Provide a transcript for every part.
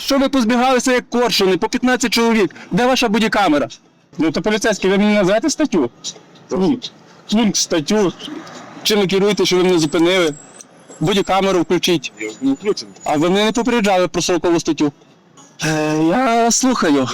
Що ви позбігалися як коршуни, по 15 чоловік? Де ваша бодікамера? Ну то поліцейський, ви мені називаєте статтю? Пункт. Пункт, статтю. Чим ви керуєте, що ви мене зупинили? Бодікамеру включіть. Не включено. А ви мене не попереджали про 40 статтю. Е, я слухаю.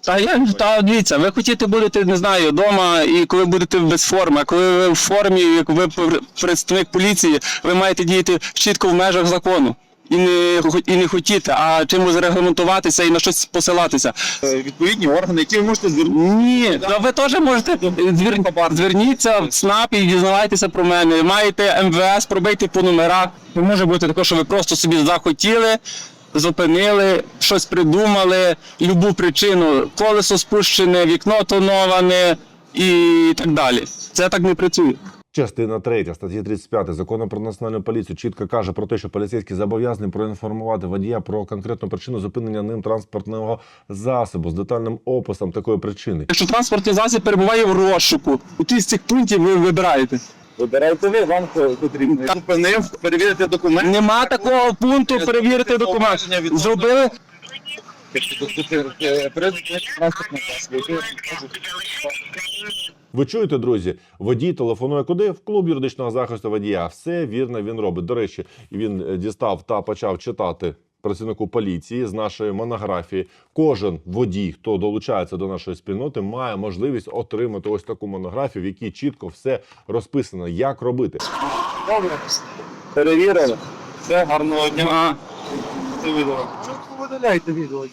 Та я та дивіться, ви хотіте будете, не знаю, вдома, і коли будете без форми, а коли ви в формі, як ви пр- представник поліції, ви маєте діяти чітко в межах закону. І не, і не хотіти, а чимось регламентуватися і на щось посилатися. Е, Відповідні органи, які ви можете звернути. Ні, та ви теж можете звер... зверніться в СНАП і дізнавайтеся про мене. Маєте МВС, пробийте по номерах. Не може бути такого, що ви просто собі захотіли, зупинили, щось придумали, любу причину, колесо спущене, вікно тоноване і так далі. Це так не працює. Частина 3 статті 35 закону про національну поліцію чітко каже про те, що поліцейський зобов'язаний проінформувати водія про конкретну причину зупинення ним транспортного засобу з детальним описом такої причини. Якщо транспортний засіб перебуває в розшуку, який з цих пунктів ви вибираєте? Вибирайте ви, вам потрібно. Зупинив, перевірити документи. Нема такого пункту перевірити документ. Зробили Ви чуєте, друзі? Водій телефонує куди? В клуб юридичного захисту водія. Все вірно він робить. До речі, він е, дістав та почав читати працівнику поліції з нашої монографії. Кожен водій, хто долучається до нашої спільноти, має можливість отримати ось таку монографію, в якій чітко все розписано, як робити. Добре. Перевірили. Все, гарного дня. Це відео. Чому видаляєте відео?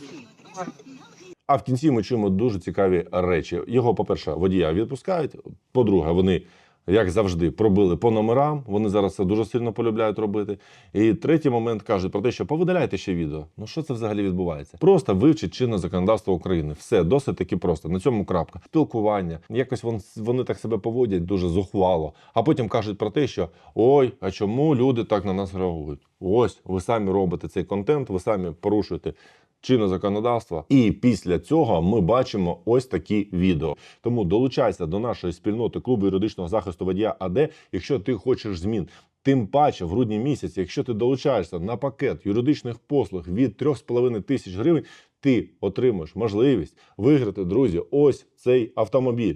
А в кінці ми чуємо дуже цікаві речі. Його, по-перше, водія відпускають. По-друге, вони, як завжди, пробили по номерам. Вони зараз це дуже сильно полюбляють робити. І третій момент кажуть про те, що повидаляйте ще відео. Ну що це взагалі відбувається? Просто вивчить чинне законодавство України. Все досить таки просто. На цьому крапка. Спілкування. Якось вон, вони так себе поводять дуже зухвало. А потім кажуть про те, що ой, а чому люди так на нас реагують? Ось ви самі робите цей контент, ви самі порушуєте чинне законодавство. І після цього ми бачимо ось такі відео. Тому долучайся до нашої спільноти клубу юридичного захисту водія АД, якщо ти хочеш змін. Тим паче, в грудні місяці, якщо ти долучаєшся на пакет юридичних послуг від 3,5 тисяч гривень, ти отримаєш можливість виграти, друзі, ось цей автомобіль.